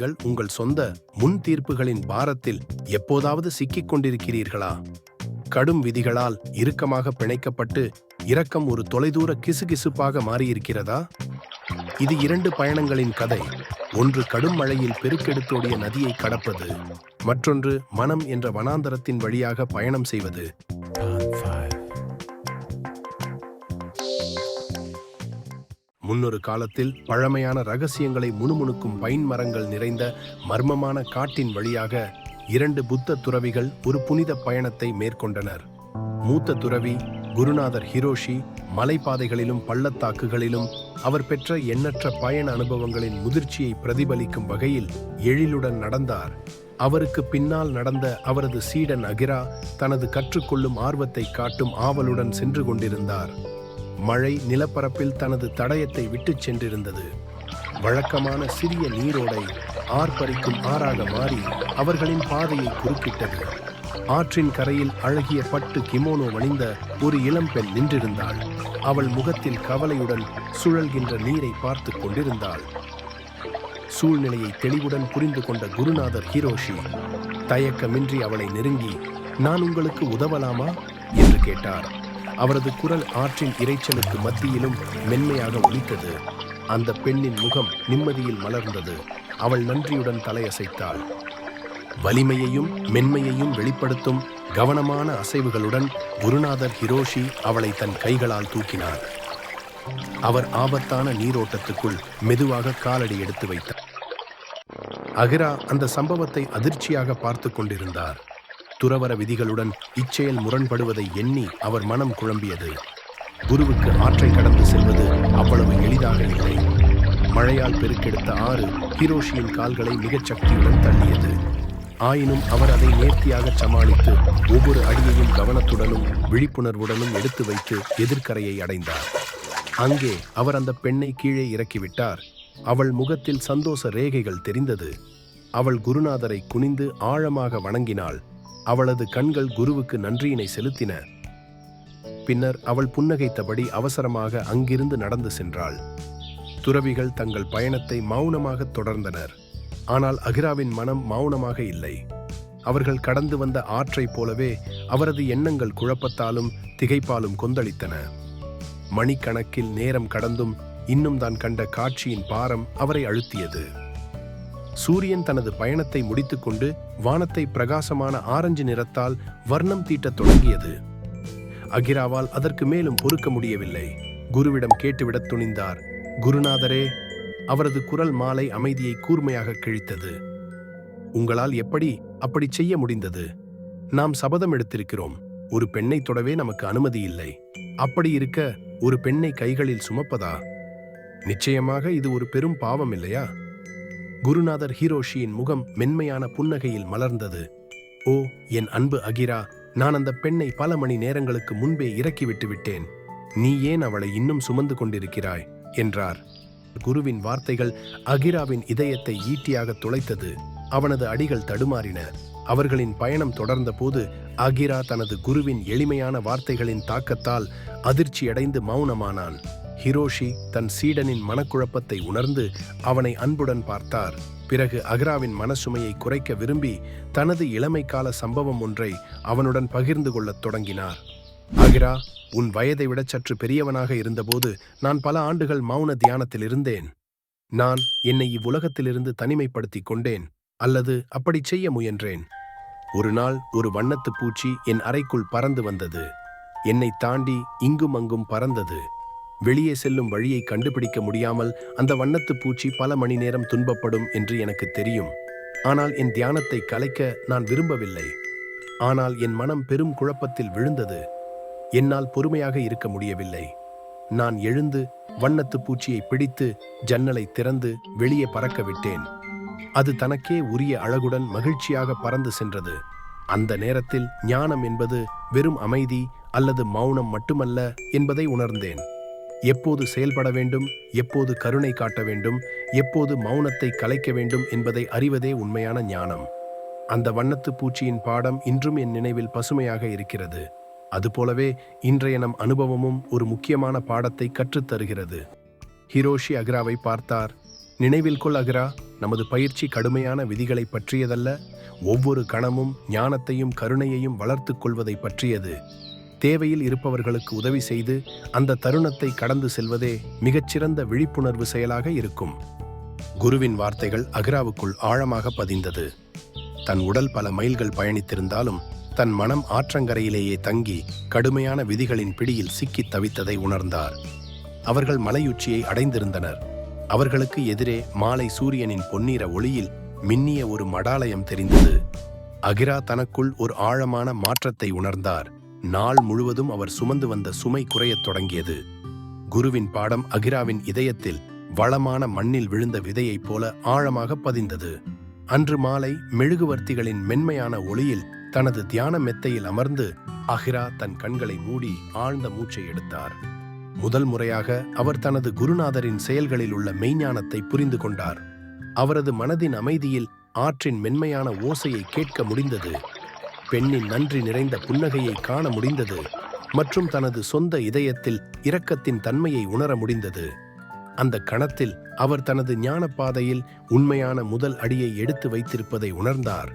நீங்கள் உங்கள் சொந்த முன் தீர்ப்புகளின் பாரத்தில் எப்போதாவது சிக்கிக் கொண்டிருக்கிறீர்களா கடும் விதிகளால் இறுக்கமாக பிணைக்கப்பட்டு இரக்கம் ஒரு தொலைதூர கிசுகிசுப்பாக மாறியிருக்கிறதா? இது இரண்டு பயணங்களின் கதை. ஒன்று கடும் மழையில் பெருக்கெடுத்தோடிய நதியை கடப்பது மற்றொன்று மனம் என்ற வனாந்தரத்தின் வழியாக பயணம் செய்வது. முன்னொரு காலத்தில் பழமையான ரகசியங்களை முணுமுணுக்கும் பைன் மரங்கள் நிறைந்த மர்மமான காட்டின் வழியாக இரண்டு புத்த துறவிகள் ஒரு புனித பயணத்தை மேற்கொண்டனர். மூத்த துறவி குருநாதர் ஹிரோஷி மலைப்பாதைகளிலும் பள்ளத்தாக்குகளிலும் அவர் பெற்ற எண்ணற்ற பயண அனுபவங்களின் முதிர்ச்சியை பிரதிபலிக்கும் வகையில் எழிலுடன் நடந்தார். அவருக்கு பின்னால் நடந்த அவரது சீடன் அகிரா தனது கற்றுக்கொள்ளும் ஆர்வத்தை காட்டும் ஆவலுடன் சென்று கொண்டிருந்தார். மழை நிலப்பரப்பில் தனது தடயத்தை விட்டுச் சென்றிருந்தது. வழக்கமான சிறிய நீரோடை ஆர்ப்பரிக்கும் ஆறாக மாறி அவர்களின் பாதையை குறுக்கிட்டது. ஆற்றின் கரையில் அழகிய பட்டு கிமோனோ வணிந்த ஒரு இளம்பெண் நின்றிருந்தாள். அவள் முகத்தில் கவலையுடன் சுழல்கின்ற நீரை பார்த்து கொண்டிருந்தாள். சூழ்நிலையை தெளிவுடன் புரிந்து கொண்ட குருநாதர் ஹிரோஷி தயக்கமின்றி அவளை நெருங்கி நான் உங்களுக்கு உதவலாமா? என்று கேட்டார். அவரது குரல் ஆற்றின் இரைச்சலுக்கு மத்தியிலும் மென்மையாக ஒலித்தது. அந்த பெண்ணின் முகம் நிம்மதியில் மலர்ந்தது. அவள் நன்றியுடன் தலையசைத்தாள். வலிமையையும் மென்மையையும் வெளிப்படுத்தும் கவனமான அசைவுகளுடன் குருநாதர் ஹிரோஷி அவளை தன் கைகளால் தூக்கினார். அவர் ஆபத்தான நீரோட்டத்துக்குள் மெதுவாக காலடி எடுத்து வைத்தார். அகிரா அந்த சம்பவத்தை அதிர்ச்சியாக பார்த்து கொண்டிருந்தார். துறவர விதிகளுடன் இச்செயல் முரண்படுவதை எண்ணி அவர் மனம் குழம்பியது. குருவுக்கு ஆற்றை கடந்து செல்வது அவ்வளவு எளிதாக இல்லை. மழையால் பெருக்கெடுத்த ஆறு ஹிரோஷியின் கால்களை மிகச் சக்தியுடன் தள்ளியது. ஆயினும் அவர் அதை நேர்த்தியாக சமாளித்து ஒவ்வொரு அடியையும் கவனத்துடனும் விழிப்புணர்வுடனும் எடுத்து வைத்து எதிர்க்கரையை அடைந்தார். அங்கே அவர் அந்த பெண்ணை கீழே இறக்கிவிட்டார். அவள் முகத்தில் சந்தோஷ ரேகைகள் தெரிந்தது. அவள் குருநாதரை குனிந்து ஆழமாக வணங்கினாள். அவளது கண்கள் குருவுக்கு நன்றியினை செலுத்தின. பின்னர் அவள் புன்னகைத்தபடி அவசரமாக அங்கிருந்து நடந்து சென்றாள். துறவிகள் தங்கள் பயணத்தை மௌனமாக தொடர்ந்தனர். ஆனால் அகிராவின் மனம் மௌனமாக இல்லை. அவர்கள் கடந்து வந்த ஆற்றைப் போலவே அவரது எண்ணங்கள் குழப்பத்தாலும் திகைப்பாலும் கொந்தளித்தன. மணிக்கணக்கில் நேரம் கடந்தும் இன்னும் தான் கண்ட காட்சியின் பாரம் அவரை அழுத்தியது. சூரியன் தனது பயணத்தை முடித்துக்கொண்டு வானத்தை பிரகாசமான ஆரஞ்சு நிறத்தால் வர்ணம் தீட்டத் தொடங்கியது. அகிராவால் அதற்கு மேலும் பொறுக்க முடியவில்லை. குருவிடம் கேட்டுவிடத் துணிந்தார். குருநாதரே அவரது குரல் மாலை அமைதியை கூர்மையாக கிழித்தது. உங்களால் எப்படி அப்படி செய்ய முடிந்தது? நாம் சபதம் எடுத்திருக்கிறோம். ஒரு பெண்ணை தொடவே நமக்கு அனுமதி இல்லை. அப்படி இருக்க ஒரு பெண்ணை கைகளில் சுமப்பதா? நிச்சயமாக இது ஒரு பெரும் பாவம் இல்லையா? குருநாதர் ஹீரோஷியின் முகம் மென்மையான புன்னகையில் மலர்ந்தது. ஓ என் அன்பு அகிரா நான் அந்த பெண்ணை பல மணி நேரங்களுக்கு முன்பே இறக்கிவிட்டு விட்டேன். நீ ஏன் அவளை இன்னும் சுமந்து கொண்டிருக்கிறாய்? என்றார். குருவின் வார்த்தைகள் அகிராவின் இதயத்தை ஈட்டியாக துளைத்தது. அவனது அடிகள் தடுமாறின. அவர்களின் பயணம் தொடர்ந்தபோது அகிரா தனது குருவின் எளிமையான வார்த்தைகளின் தாக்கத்தால் அதிர்ச்சியடைந்து மௌனமானான். ஹிரோஷி தன் சீடனின் மனக்குழப்பத்தை உணர்ந்து அவனை அன்புடன் பார்த்தார். பிறகு அகராவின் மனசுமையை குறைக்க விரும்பி தனது இளமை கால சம்பவம் ஒன்றை அவனுடன் பகிர்ந்து கொள்ளத் தொடங்கினார். அகிரா உன் வயதை விட சற்று பெரியவனாக இருந்தபோது நான் பல ஆண்டுகள் மௌன தியானத்தில் இருந்தேன். நான் என்னை இவ்வுலகத்திலிருந்து தனிமைப்படுத்திக் கொண்டேன் அல்லது அப்படி செய்ய முயன்றேன். ஒரு நாள் ஒரு வண்ணத்து பூச்சி என் அறைக்குள் பறந்து வந்தது. என்னை தாண்டி இங்கும் அங்கும் பறந்தது. வெளியே செல்லும் வழியை கண்டுபிடிக்க முடியாமல் அந்த வண்ணத்து பூச்சி பல மணி நேரம் துன்பப்படும் என்று எனக்கு தெரியும். ஆனால் என் தியானத்தை கலைக்க நான் விரும்பவில்லை. ஆனால் என் மனம் பெரும் குழப்பத்தில் விழுந்தது. என்னால் பொறுமையாக இருக்க முடியவில்லை. நான் எழுந்து வண்ணத்து பூச்சியை பிடித்து ஜன்னலை திறந்து வெளியே பறக்க விட்டேன். அது தனக்கே உரிய அழகுடன் மகிழ்ச்சியாக பறந்து சென்றது. அந்த நேரத்தில் ஞானம் என்பது வெறும் அமைதி அல்லது மௌனம் மட்டுமல்ல என்பதை உணர்ந்தேன். எப்போது செயல்பட வேண்டும் எப்போது கருணை காட்ட வேண்டும் எப்போது மௌனத்தை கலைக்க வேண்டும் என்பதை அறிவதே உண்மையான ஞானம். அந்த வண்ணத்து பூச்சியின் பாடம் இன்றும் என் நினைவில் பசுமையாக இருக்கிறது. அதுபோலவே இன்றைய நம் அனுபவமும் ஒரு முக்கியமான பாடத்தை கற்றுத்தருகிறது ஹிரோஷி அக்ராவை பார்த்தார். நினைவில் கொள் அக்ரா நமது பயிற்சி கடுமையான விதிகளை பற்றியதல்ல. ஒவ்வொரு கணமும் ஞானத்தையும் கருணையையும் வளர்த்துக் கொள்வதை பற்றியது. தேவையில் இருப்பவர்களுக்கு உதவி செய்து அந்த தருணத்தை கடந்து செல்வதே மிகச்சிறந்த விழிப்புணர்வு செயலாக இருக்கும். குருவின் வார்த்தைகள் அகிராவுக்குள் ஆழமாக பதிந்தது. தன் உடல் பல மைல்கள் பயணித்திருந்தாலும் தன் மனம் ஆற்றங்கரையிலேயே தங்கி கடுமையான விதிகளின் பிடியில் சிக்கித் தவித்ததை உணர்ந்தார். அவர்கள் மலையுச்சியை அடைந்திருந்தனர். அவர்களுக்கு எதிரே மாலை சூரியனின் பொன்னிற ஒளியில் மின்னிய ஒரு மடாலயம் தெரிந்தது. அகிரா தனக்குள் ஒரு ஆழமான மாற்றத்தை உணர்ந்தார். நாள் முழுவதும் அவர் சுமந்து வந்த சுமை குறையத் தொடங்கியது. குருவின் பாடம் அகிராவின் இதயத்தில் வளமான மண்ணில் விழுந்த விதையைப் போல ஆழமாக பதிந்தது. அன்று மாலை மெழுகுவர்த்திகளின் மென்மையான ஒளியில் தனது தியான மெத்தையில் அமர்ந்து அகிரா தன் கண்களை மூடி ஆழ்ந்த மூச்சை எடுத்தார். முதல் முறையாக அவர் தனது குருநாதரின் செயல்களில் உள்ள மெய்ஞானத்தை புரிந்து கொண்டார். அவரது மனதின் அமைதியில் ஆற்றின் மென்மையான ஓசையை கேட்க முடிந்தது. பெண்ணின் நன்றி நிறைந்த புன்னகையை காண முடிந்தது மற்றும் தனது சொந்த இதயத்தில் இரக்கத்தின் தன்மையை உணர முடிந்தது. அந்த கணத்தில் அவர் தனது ஞான பாதையில் உண்மையான முதல் அடியை எடுத்து வைத்திருப்பதை உணர்ந்தார்.